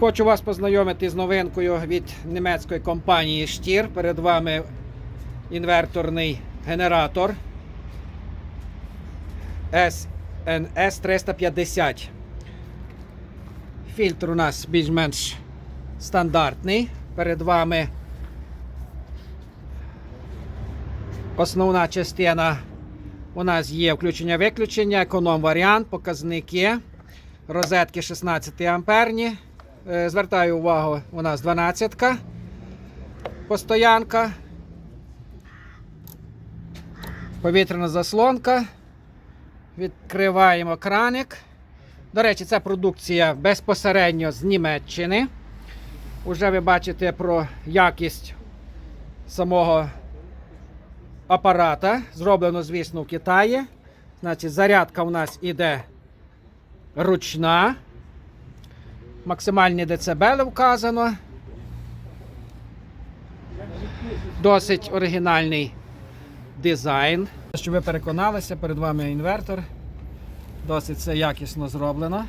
Хочу вас познайомити з новинкою від німецької компанії Stier. Перед вами інверторний генератор SNS 350. Фільтр у нас більш-менш стандартний. Перед вами основна частина. У нас є включення-виключення, економ-варіант, показники, розетки 16 амперні. Е, Звертаю увагу, у нас 12-ка постоянка. Повітряна заслонка. Відкриваємо краник. До речі, це продукція безпосередньо з Німеччини. Уже ви бачите про якість самого апарата. Зроблено, звісно, в Китаї. Значить, зарядка у нас іде ручна. Максимальні децибели вказано. Досить оригінальний дизайн. Щоб ви переконалися, перед вами інвертор. Досить все якісно зроблено.